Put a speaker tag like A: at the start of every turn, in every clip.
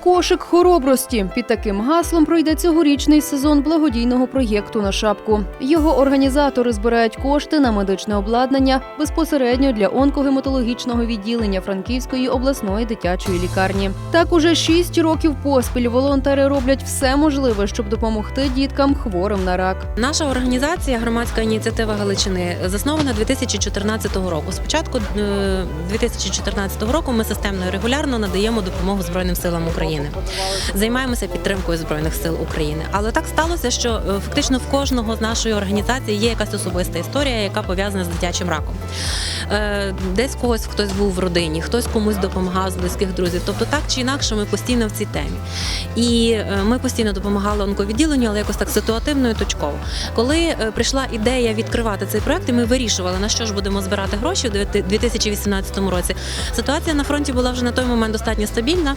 A: Кошик хоробрості під таким гаслом пройде цьогорічний сезон благодійного проєкту на шапку. Його організатори збирають кошти на медичне обладнання безпосередньо для онкогематологічного відділення Франківської обласної дитячої лікарні. Так уже шість років поспіль волонтери роблять все можливе, щоб допомогти діткам хворим на рак.
B: Наша організація громадська ініціатива Галичини заснована 2014 року. Спочатку е, 2014 року ми системно і регулярно надаємо допомогу Збройним силам України. Займаємося підтримкою збройних сил України. Але так сталося, що е, фактично в кожного з нашої організації є якась особиста історія, яка пов'язана з дитячим раком. Е, Десь когось хтось був в родині, хтось комусь допомагав з близьких друзів. Тобто, так чи інакше, ми постійно в цій темі. І е, ми постійно допомагали онковідділенню, але якось так ситуативно і точково. Коли прийшла ідея відкривати цей проект, і ми вирішували на що ж будемо збирати гроші у 2018 році. Ситуація на фронті була вже на той момент достатньо стабільна.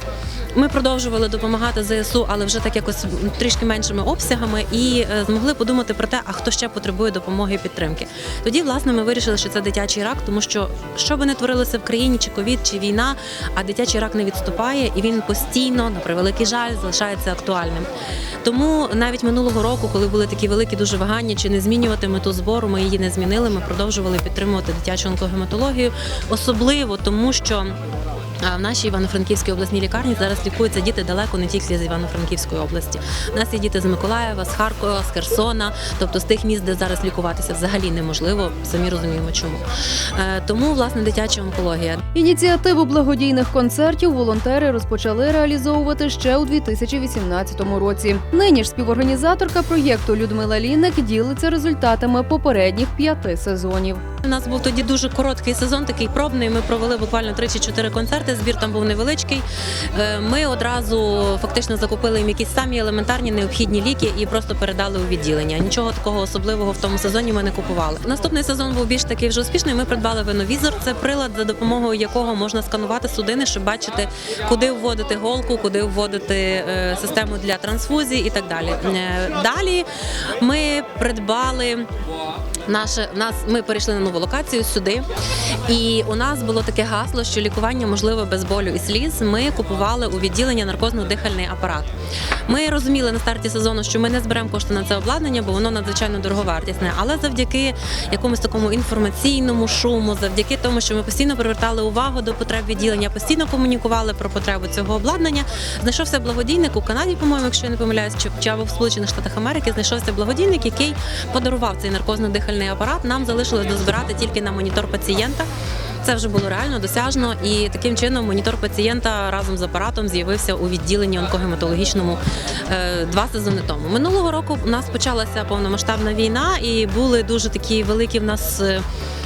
B: Ми продовжували допомагати ЗСУ, але вже так якось трішки меншими обсягами, і е, змогли подумати про те, а хто ще потребує допомоги і підтримки. Тоді, власне, ми вирішили, що це дитячий рак, тому що що би не творилося в країні, чи ковід, чи війна, а дитячий рак не відступає, і він постійно, на превеликий жаль, залишається актуальним. Тому навіть минулого року, коли були такі великі дуже вагання, чи не змінювати мету збору, ми її не змінили. Ми продовжували підтримувати дитячу онкогематологію, особливо тому, що. В нашій Івано-Франківській обласній лікарні зараз лікуються діти далеко не тільки з Івано-Франківської області. У нас є діти з Миколаєва, з Харкова, з Херсона, тобто з тих міст, де зараз лікуватися взагалі неможливо. Самі розуміємо, чому. Е, Тому власне дитяча онкологія.
A: Ініціативу благодійних концертів волонтери розпочали реалізовувати ще у 2018 році. Нині ж співорганізаторка проєкту Людмила Лінник ділиться результатами попередніх п'яти сезонів.
B: У нас був тоді дуже короткий сезон, такий пробний. Ми провели буквально 3 чи 4 концерти. Збір там був невеличкий. Е, Ми одразу фактично закупили їм якісь самі елементарні необхідні ліки і просто передали у відділення. Нічого такого особливого в тому сезоні ми не купували. Наступний сезон був більш такий вже успішний. Ми придбали виновізор. Це прилад, за допомогою якого можна сканувати судини, щоб бачити, куди вводити голку, куди вводити е, систему для трансфузії і так далі. Е, Далі ми придбали Наше нас ми перейшли на нову локацію сюди, і у нас було таке гасло, що лікування можливе без болю і сліз. Ми купували у відділення наркозно-дихальний апарат. Ми розуміли на старті сезону, що ми не зберемо кошти на це обладнання, бо воно надзвичайно дороговартісне. Але завдяки якомусь такому інформаційному шуму, завдяки тому, що ми постійно привертали увагу до потреб відділення, постійно комунікували про потребу цього обладнання. Знайшовся благодійник у Канаді, по-моєму, якщо я не помиляюсь, чи, в Сполучених Штатах Америки знайшовся благодійник, який подарував цей наркозно-дихальний апарат. Нам залишилось дозбирати тільки на монітор пацієнта. Це вже було реально досяжно, і таким чином монітор пацієнта разом з апаратом з'явився у відділенні онкогематологічному е, два сезони тому. Минулого року у нас почалася повномасштабна війна, і були дуже такі великі в нас.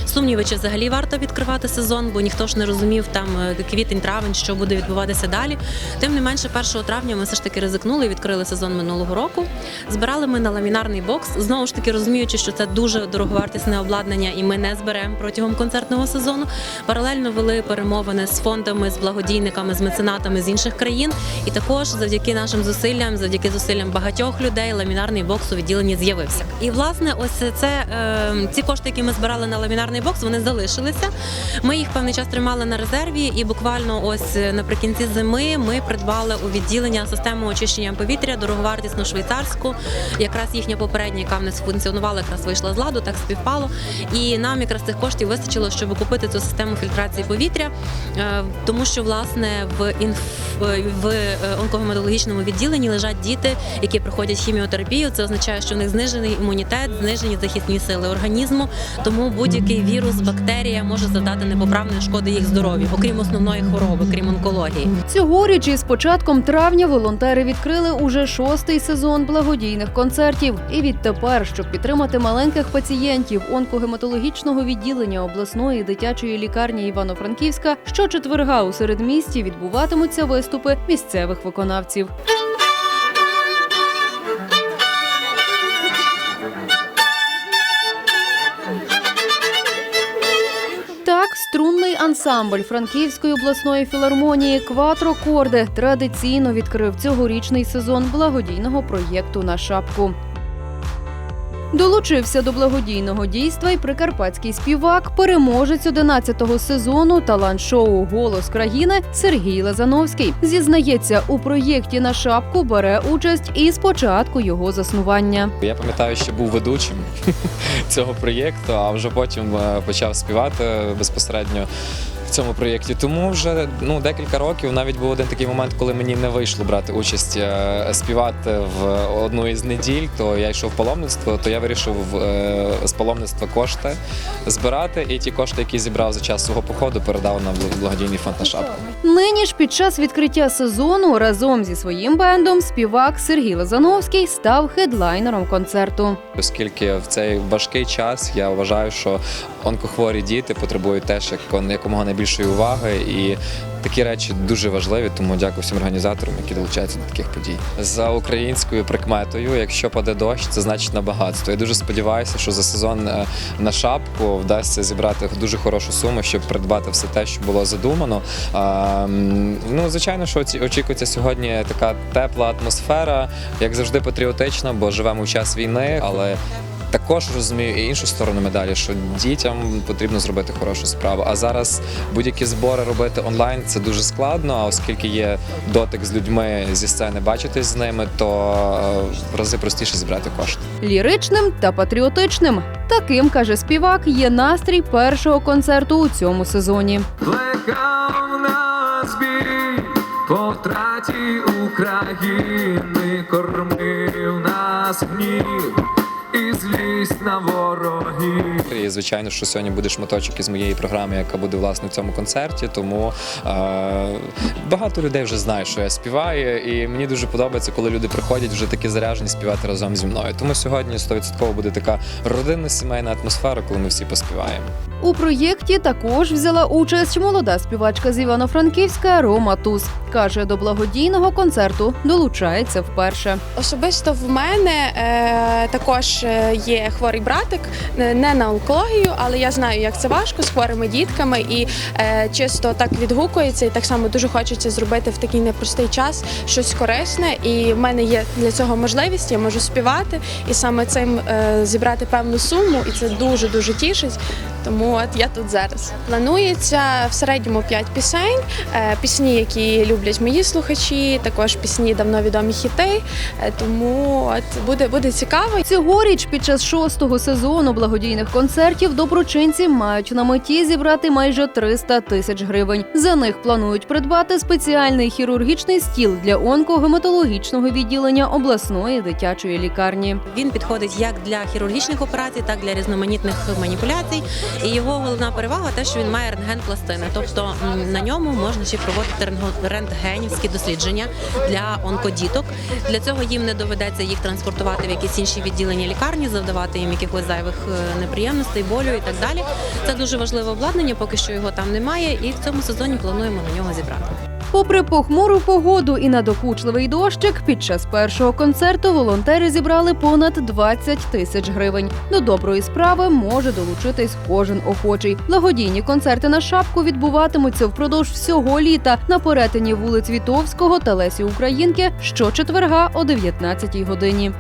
B: Сумніви, чи взагалі варто відкривати сезон, бо ніхто ж не розумів там е, квітень, травень, що буде відбуватися далі. Тим не менше, 1 травня ми все ж таки ризикнули і відкрили сезон минулого року. Збирали ми на ламінарний бокс. Знову ж таки розуміючи, що це дуже дороговартісне обладнання, і ми не зберемо протягом концертного сезону. Паралельно вели перемовини з фондами, з благодійниками, з меценатами з інших країн. І також завдяки нашим зусиллям, завдяки зусиллям багатьох людей, ламінарний бокс у відділенні з'явився. І власне, ось це е, ці кошти, які ми збирали на ламінарний бокс, вони залишилися. Ми їх певний час тримали на резерві, і буквально ось е, наприкінці зими ми придбали у відділення систему очищення повітря, дороговартісну швейцарську. Якраз їхня попередня, яка в нас функціонувала, якраз вийшла з ладу, так співпало. І нам якраз цих коштів вистачило, щоб купити цю систему фільтрації повітря, е, тому що власне в інф в е, онкогематологічному відділенні лежать діти, які проходять хіміотерапію. Це означає, що в них знижений імунітет, знижені захисні сили організму. Тому будь-який вірус, бактерія може завдати непоправної шкоди їх здоров'ю, окрім основної хвороби, крім онкології.
A: Цьогоріч із початком травня волонтери відкрили уже шостий сезон благодійних концертів. І відтепер, щоб підтримати маленьких пацієнтів онкогематологічного відділення обласної дитячої лікарні Івано-Франківська, щочетверга у середмісті відбуватимуться виступи місцевих виконавців. Ансамбль Франківської обласної філармонії Кватро Корде традиційно відкрив цьогорічний сезон благодійного проєкту на шапку. Долучився до благодійного дійства й прикарпатський співак, переможець 11-го сезону талант-шоу Голос країни Сергій Лазановський. Зізнається, у проєкті на шапку бере участь і з початку його заснування.
C: Я пам'ятаю, що був ведучим цього проєкту, а вже потім е, почав співати безпосередньо цьому проєкті. Тому вже ну декілька років навіть був один такий момент, коли мені не вийшло брати участь е, співати в одну із неділь. То я йшов в паломництво, то я вирішив е, з паломництва кошти збирати, і ті кошти, які зібрав за час свого походу, передав на благодійний фонд на шапку.
A: Нині ж під час відкриття сезону разом зі своїм бендом співак Сергій Лазановський став хедлайнером концерту.
C: Оскільки в цей важкий час я вважаю, що онкохворі діти потребують теж як- якомога найбільшої уваги, і такі речі дуже важливі. Тому дякую всім організаторам, які долучаються до таких подій. За українською прикметою, якщо паде дощ, це значить на багатство. Я дуже сподіваюся, що за сезон е, на шапку вдасться зібрати дуже хорошу суму, щоб придбати все те, що було задумано. Ну, звичайно, що очікується сьогодні така тепла атмосфера, як завжди патріотична, бо живемо в час війни, але. Також розумію і іншу сторону медалі, що дітям потрібно зробити хорошу справу. А зараз будь-які збори робити онлайн це дуже складно. А оскільки є дотик з людьми зі сцени, бачитись з ними, то е, в рази простіше зібрати кошти.
A: Ліричним та патріотичним. Таким каже співак, є настрій першого концерту у цьому сезоні.
D: Плекав нас бій по втраті України, кормив нас гнів злість на ворогів.
C: І звичайно, що сьогодні буде шматочок із моєї програми, яка буде власне в цьому концерті. Тому е, багато людей вже знають, що я співаю, і мені дуже подобається, коли люди приходять вже такі заряжені співати разом зі мною. Тому сьогодні 100% буде така родинна сімейна атмосфера, коли ми всі поспіваємо.
A: У проєкті також взяла участь молода співачка з Івано-Франківська Рома Туз. Каже, до благодійного концерту долучається вперше.
E: Особисто в мене е, також е, є хворий братик, е, не на онкологію, але я знаю, як це важко з хворими дітками, і е, чисто так відгукується, і так само дуже хочеться зробити в такий непростий час щось корисне. І в мене є для цього можливість, я можу співати і саме цим е, зібрати певну суму, і це дуже дуже тішить. Тому от я тут зараз. Планується в середньому 5 пісень, е, пісні, які люблять мої слухачі, також пісні давно відомі хіти. Е, Тому от буде, буде цікаво.
A: Цьогоріч під час шостого сезону благодійних концертів доброчинці мають на меті зібрати майже 300 тисяч гривень. За них планують придбати спеціальний хірургічний стіл для онкогематологічного відділення обласної дитячої лікарні.
B: Він підходить як для хірургічних операцій, так і для різноманітних маніпуляцій. І його головна перевага те, що він має рентген-пластини. Тобто на ньому можна ще проводити рентго- рентгенівські дослідження для онкодіток. Для цього їм не доведеться їх транспортувати в якісь інші відділення лікарні, завдавати їм якихось зайвих е, неприємностей, болю і так далі. Це дуже важливе обладнання, поки що його там немає, і в цьому сезоні плануємо на нього зібрати.
A: Попри похмуру погоду і надокучливий дощик, під час першого концерту волонтери зібрали понад 20 тисяч гривень. До доброї справи може долучитись кожен охочий. Благодійні концерти на шапку відбуватимуться впродовж всього літа на перетині вулиць Вітовського та Лесі Українки щочетверга о 19 годині.